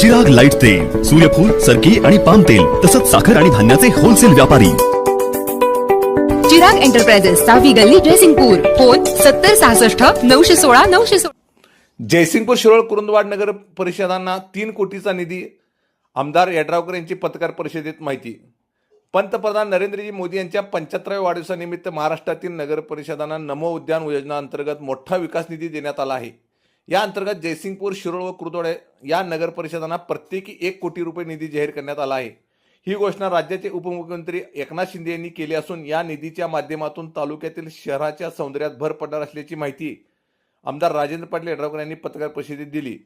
Chirag light तेल सूर्यफूल सरकी आणि पाम तेल तसंच साखर आणि धान्याचे होलसेल व्यापारी. चिराग एंटरप्राइजेस सहावी गल्ली जयसिंगपूर फोन सत्तर सहासष्ट नऊशे सोळा नऊशे सोळा. जयसिंगपूर शिरोळ कुरुंदवाड नगर परिषदांना तीन कोटीचा निधी आमदार यड्रावकर यांची पत्रकार परिषदेत माहिती. पंतप्रधान नरेंद्रजी मोदी यांच्या पंच्याहत्तराव्या वाढदिवसानिमित्त महाराष्ट्रातील नगर परिषदांना नमो उद्यान योजना अंतर्गत मोठा विकास निधी देण्यात आला आहे. या अंतर्गत जयसिंगपूर शिरोळ व कुरदोडे या नगर परिषदांना प्रत्येकी एक कोटी रुपये निधी जाहीर करण्यात आला आहे. ही घोषणा राज्याचे उपमुख्यमंत्री एकनाथ शिंदे यांनी केली असून या निधीच्या माध्यमातून तालुक्यातील शहराच्या सौंदर्यात भर पडणार असल्याची माहिती आमदार राजेंद्र पाटील यड्रावकर यांनी पत्रकार परिषदेत दिली.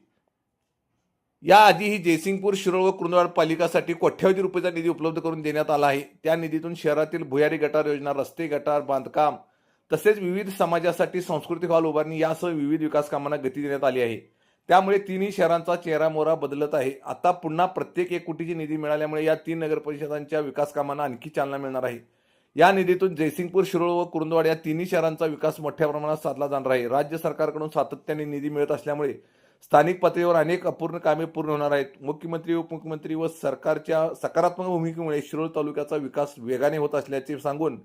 याआधीही जयसिंगपूर शिरोळ व कुरुंदवाड पालिकासाठी कोट्यावधी रुपयाचा निधी उपलब्ध करून देण्यात आला आहे. त्या निधीतून शहरातील भुयारी गटार योजना रस्ते गटार बांधकाम तसेच विविध समाजासाठी सांस्कृतिक हॉल उभारणी यासह विविध विकास कामांना गती देण्यात आली आहे. त्यामुळे तिन्ही शहरांचा चेहरा मोहरा बदलत आहे. आता पुन्हा प्रत्येक एक कोटीची निधी मिळाल्यामुळे या तीन नगर परिषदांच्या विकास कामांना आणखी चालना मिळणार आहे. या निधीतून जयसिंगपूर शिरोळ व कुरुंदवाड या तिन्ही शहरांचा विकास मोठ्या प्रमाणात साधला जाणार आहे. राज्य सरकारकडून सातत्याने निधी मिळत असल्यामुळे स्थानिक पातळीवर अनेक अपूर्ण कामे पूर्ण होणार आहेत. मुख्यमंत्री उपमुख्यमंत्री व सरकारच्या सकारात्मक भूमिकेमुळे शिरोळ तालुक्याचा विकास वेगाने होत असल्याचे सांगून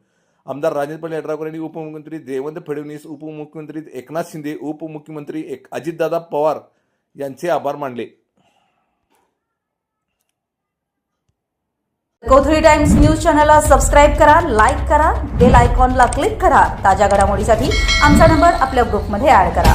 आमदार राजेंद्र पाटील यड्रावकर यांनी उपमुख्यमंत्री देवेंद्र फडणवीस उपमुख्यमंत्री एकनाथ शिंदे उपमुख्यमंत्री एक अजितदादा पवार यांचे आभार मानले. कोथळी टाइम्स न्यूज चॅनलला सबस्क्राईब करा लाईक करा बेल आयकॉनला क्लिक करा. ताज्या घडामोडीसाठी आमचा नंबर आपल्या ग्रुपमध्ये ऍड करा.